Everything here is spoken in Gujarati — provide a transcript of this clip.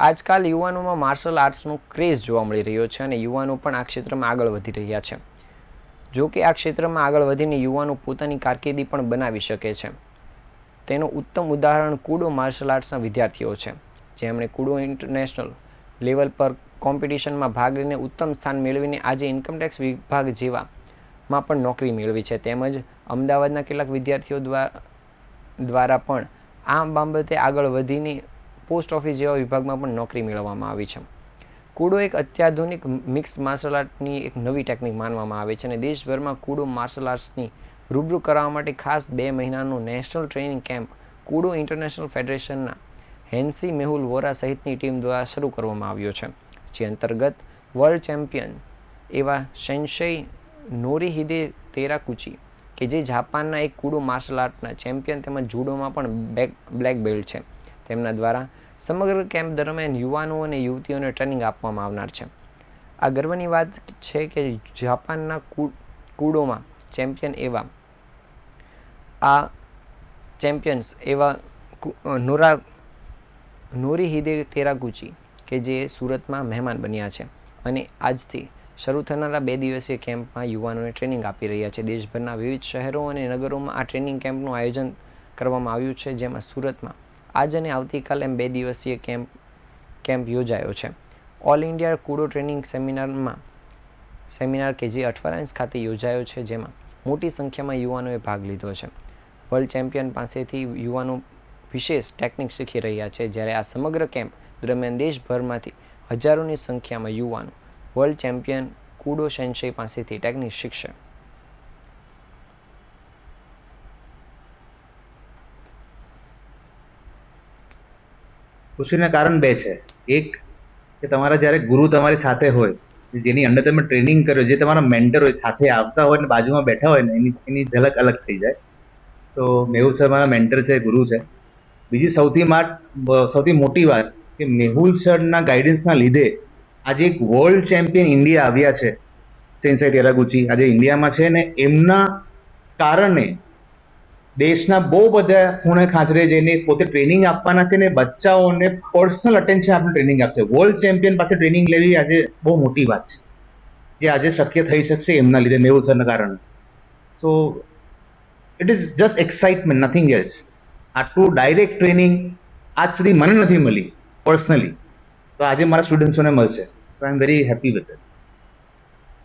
આજકાલ યુવાનોમાં માર્શલ આર્ટ્સનો ક્રેઝ જોવા મળી રહ્યો છે અને યુવાનો પણ આ ક્ષેત્રમાં આગળ વધી રહ્યા છે. જો કે આ ક્ષેત્રમાં આગળ વધીને યુવાનો પોતાની કારકિર્દી પણ બનાવી શકે છે. તેનું ઉત્તમ ઉદાહરણ કુડો માર્શલ આર્ટ્સના વિદ્યાર્થીઓ છે. જેમણે કુડો ઇન્ટરનેશનલ લેવલ પર કોમ્પિટિશનમાં ભાગ લઈને ઉત્તમ સ્થાન મેળવીને આજે ઇન્કમટેક્સ વિભાગ જેવા માં પણ નોકરી મેળવી છે. તેમજ અમદાવાદના કેટલાક વિદ્યાર્થીઓ દ્વારા દ્વારા પણ આ બાબતે આગળ વધીને પોસ્ટ ઓફિસ જેવા વિભાગમાં પણ નોકરી મેળવવામાં આવી છે. કુડો એક અત્યાધુનિક મિક્સ માર્શલ આર્ટની એક નવી ટેકનિક માનવામાં આવે છે અને દેશભરમાં કુડો માર્શલ આર્ટ્સની રૂબરૂ કરાવવા માટે ખાસ બે મહિનાનો national training camp Kudo international ફેડરેશનના Hansie Mehul Vora સહિતની ટીમ દ્વારા શરૂ કરવામાં આવ્યો છે. જે અંતર્ગત વર્લ્ડ ચેમ્પિયન એવા શેન્શઈ નોરીહિદે તેરાકુચી કે જે જાપાનના એક કુડો માર્શલ આર્ટના ચેમ્પિયન તેમજ જુડોમાં પણ બ્લેક બેલ્ટ છે. તેમના દ્વારા સમગ્ર કેમ્પ દરમિયાન યુવાનો અને યુવતીઓને ટ્રેનિંગ આપવામાં આવનાર છે. આ ગર્વની વાત છે કે જાપાનના કુડોમાં ચેમ્પિયન એવા આ ચેમ્પિયન્સ એવા અ, નોરા નોરીહિદે તેરાગુચી કે જે સુરતમાં મહેમાન બન્યા છે અને આજથી શરૂ થનારા બે દિવસીય કેમ્પમાં યુવાનોને ટ્રેનિંગ આપી રહ્યા છે. દેશભરના વિવિધ શહેરો અને નગરોમાં આ ટ્રેનિંગ કેમ્પનું આયોજન કરવામાં આવ્યું છે જેમાં સુરતમાં આજ અને આવતીકાલ એમ બે દિવસીય કેમ્પ કેમ્પ યોજાયો છે. ઓલ ઇન્ડિયા કુડો ટ્રેનિંગ સેમિનારમાં સેમિનાર કે જે અઠવાલાઇન્સ ખાતે યોજાયો છે, જેમાં મોટી સંખ્યામાં યુવાનોએ ભાગ લીધો છે. વર્લ્ડ ચેમ્પિયન પાસેથી યુવાનો વિશેષ ટેકનિક શીખી રહ્યા છે, જ્યારે આ સમગ્ર કેમ્પ દરમિયાન દેશભરમાંથી હજારોની સંખ્યામાં યુવાનો વર્લ્ડ ચેમ્પિયન કુડો શેન્શઈ પાસેથી ટેકનિક શીખશે. ખુશીના કારણ બે છે. એક, કે તમારા જ્યારે ગુરુ તમારી સાથે હોય, જેની અંદર તમે ટ્રેનિંગ કર્યો જે તમારા મેન્ટર હોય, સાથે આવતા હોય ને બાજુમાં બેઠા હોય ને, એની એની ઝલક અલગ થઈ જાય. તો મેહુલ સર મારા મેન્ટર છે, ગુરુ છે. બીજી સૌથી સૌથી મોટી વાત, કે મેહુલ સરના ગાઈડન્સના લીધે આજે એક વર્લ્ડ ચેમ્પિયન ઇન્ડિયા આવ્યા છે સેન્સાઈ ટેરાગુચી આજે ઇન્ડિયામાં છે ને, એમના કારણે દેશના બહુ બધા ખૂણે ખાંચરે જઈને પોતે ટ્રેનિંગ આપવાના છે ને બચ્ચાઓને પર્સનલ અટેન્શન આપણે ટ્રેનિંગ આપશે. વર્લ્ડ ચેમ્પિયન પાસે ટ્રેનિંગ લેવી આજે બહુ મોટી વાત છે. જે આજે શક્ય થઈ શકશે એમના લીધે મેહુલ સરના કારણે. So it is just excitement nothing else આટલું ડાયરેક્ટ ટ્રેનિંગ આજ સુધી મને નથી મળી પર્સનલી તો આજે મારા સ્ટુડન્ટ્સોને મળશે. So I am very happy with it